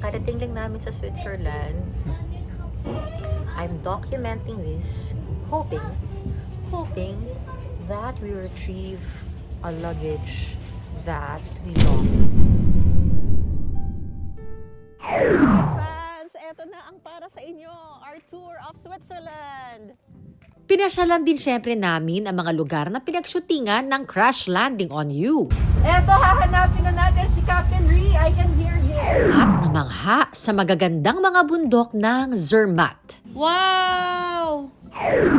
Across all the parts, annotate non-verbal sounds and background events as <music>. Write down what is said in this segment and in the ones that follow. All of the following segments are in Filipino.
Kakarating lang namin sa Switzerland. I'm documenting this, hoping, hoping that we retrieve a luggage that we lost. Fans, eto na ang para sa inyo, our tour of Switzerland. Pinasyalan din syempre namin ang mga lugar na pinagshootingan ng Crash Landing on You. Eto, hahanapin na natin si Captain Ree. I can hear. At namangha sa magagandang mga bundok ng Zermatt. Wow!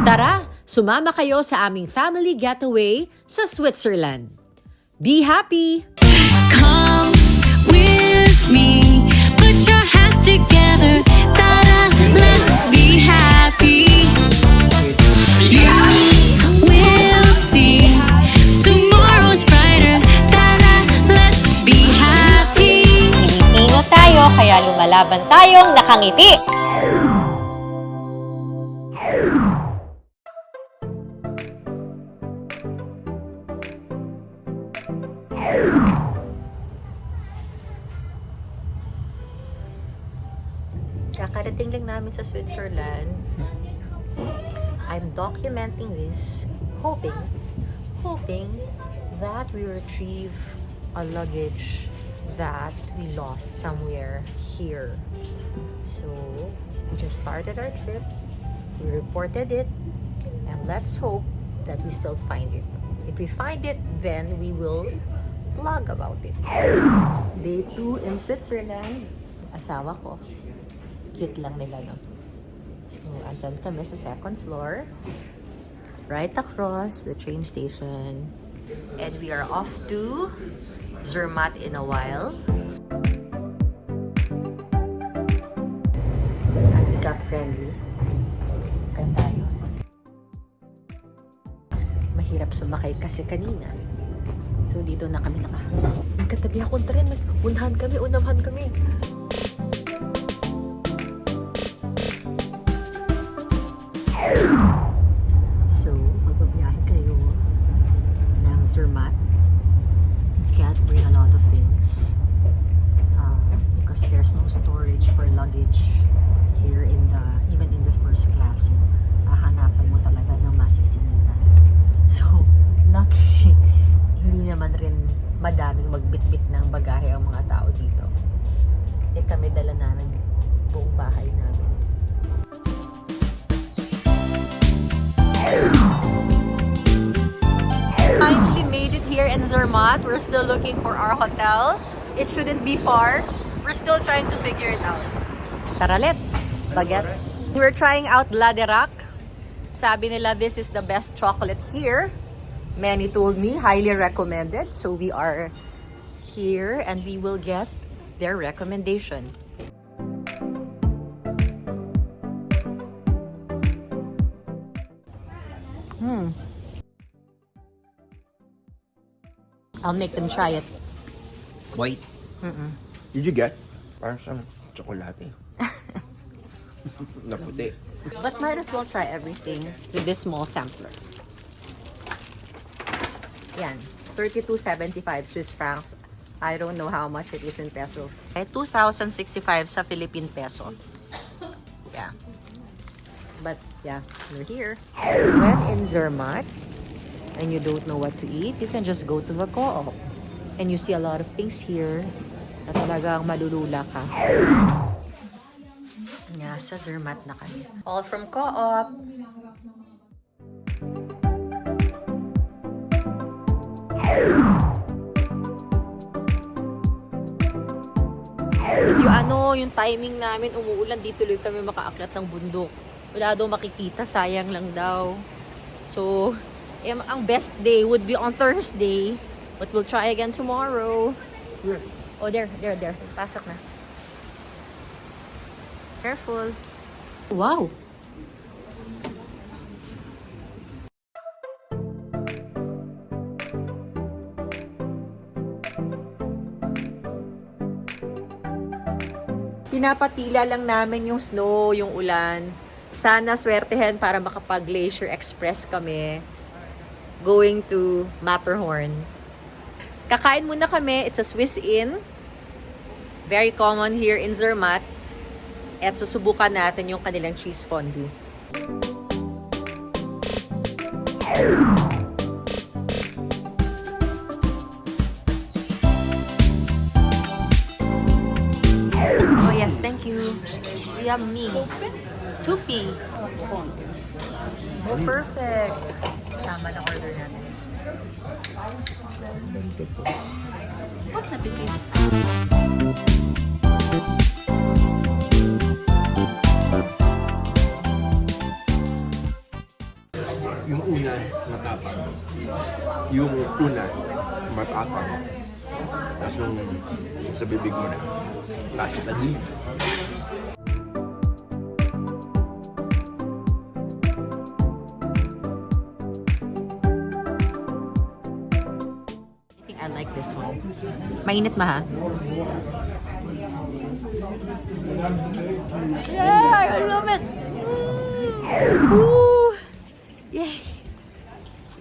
Tara, sumama kayo sa aming family getaway sa Switzerland. Be happy! Come with me. Put your hands together. Ta-da, let's be happy. You will see kaya lumalaban tayong nakangiti. Kakarating lang namin sa Switzerland. I'm documenting this, hoping, hoping that we retrieve a luggage that we lost somewhere here. So, we just started our trip. We reported it. And let's hope that we still find it. If we find it, then we will vlog about it. Day 2 in Switzerland. Asawa ko cute lang nila, no? So, andyan kami sa second floor. Right across the train station. And we are off to Zermatt in a while. Handicap friendly. Ganda yun. Mahirap sumakay kasi kanina. So, dito na kami naka... Ang katabi akong tren. Unahan kami, unahan kami. So, pag babiyahe kayo ng Zermatt, you can't bring a lot of things uh, because there's no storage for luggage here in the, even in the first class. So, hahanapan mo talaga ng masisinitan. So, lucky, hindi naman rin magbitbit ng bagahe ang mga tao dito. Eh kami dala namin buong bahay namin. Finally made it here in Zermatt. We're still looking for our hotel. It shouldn't be far. We're still trying to figure it out. Tara, let's! Bagets! We're trying out Laderac. Sabi nila this is the best chocolate here. Many told me highly recommended. So we are here and we will get their recommendation. Hmm. I'll make them try it. White. Did you get? Parang siyang tsokolate. <laughs> na puti. But might as well try everything with this small sampler. Yan. 32.75 Swiss francs. I don't know how much it is in peso. Eh, 2,065 sa Philippine peso. Yeah. But yeah, we're here. When in Zermatt and you don't know what to eat, you can just go to the co-op. And you see a lot of things here na talagang malulula ka. Yeah, sa Zermatt na kami. All from co-op. Yung ano, yung timing namin, umuulan, di tuloy kami makaakyat ng bundok. Wala daw makikita, sayang lang daw. So, eh, ang best day would be on Thursday. But we'll try again tomorrow. Oh, there, there, there. Pasok na. Careful. Wow! Pinapatila lang namin yung snow, yung ulan. Sana swertehan para makapag-Glacier Express kami going to Matterhorn. Kakain muna kami. It's a Swiss Inn. Very common here in Zermatt. At susubukan natin yung kanilang cheese fondue. Yes, thank you. Yummy. Soupy. Oh, perfect. Tama na order natin. Ba't nabitin? Yung una, matapang. Yung una, matapang. Tapos yung sa bibig mo na, last din. I think I like this one. Mainit ma ha? Yeah, I love it! Mm. Woo! Yay!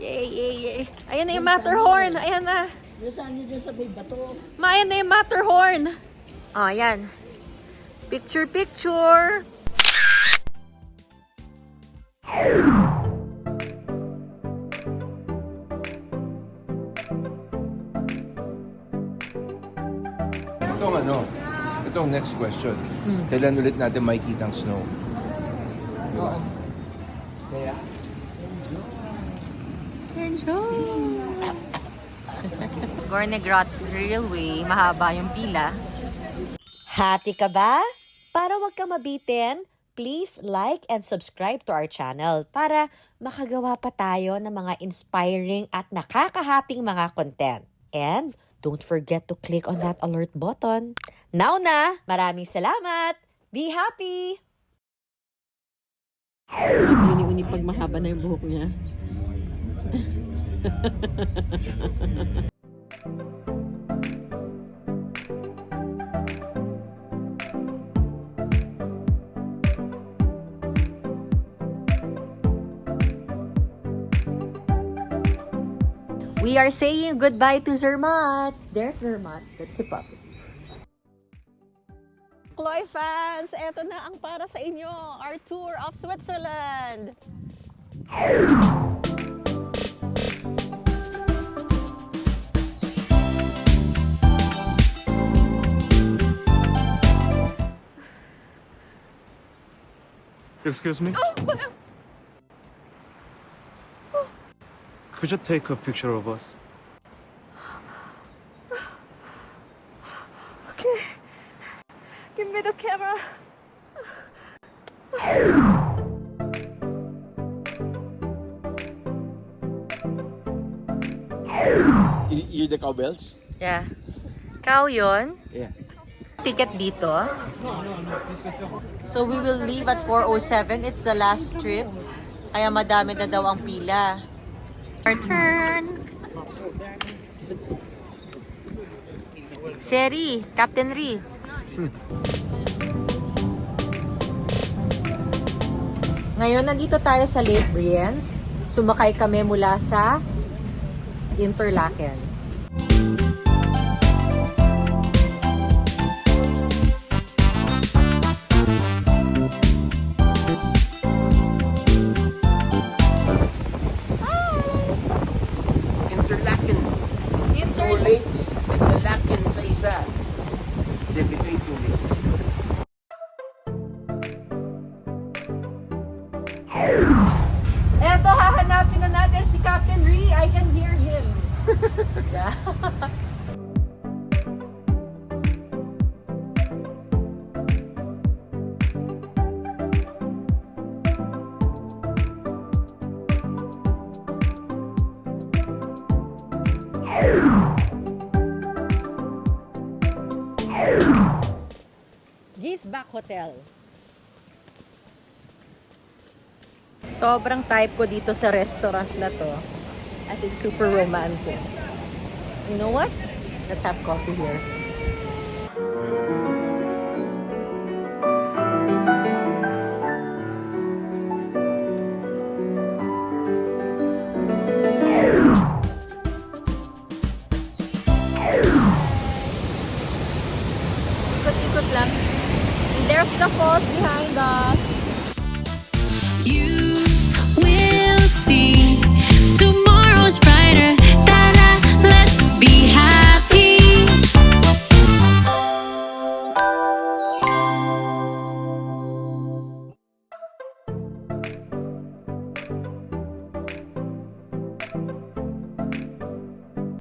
Yay, yay, yay. Ayan na yung Matterhorn. Ayan na. Ma, ayan na yung Matterhorn. Oh, ayan. Picture, picture. Itong ano, itong next question. Kailan ulit natin makikita ang snow? Oo. Kaya, Gornegrot Railway, mahaba yung pila. Happy ka ba? Para wag ka mabitin, please like and subscribe to our channel para makagawa pa tayo ng mga inspiring at nakakahaping mga content. And don't forget to click on that alert button. Now na, maraming salamat! Be happy! Uni-uni pag mahaba na yung buhok niya. <laughs> We are saying goodbye to Zermatt. There's Zermatt, the tip of it. Chloe fans, eto na ang para sa inyo, our tour of Switzerland. Excuse me? Could you take a picture of us? Give me the camera. you hear the cowbells? Yeah. Cow yun. Yeah. Ticket dito. So we will leave at 4.07. It's the last trip. Kaya madami na daw ang pila. Our turn. Seri, Captain Ri. Ngayon, nandito tayo sa Lake Brienz. Sumakay kami mula sa. Interlaken. Gisbach Hotel. Sobrang type ko dito sa restaurant na to. As it's super romantic. You know what? Let's have coffee here.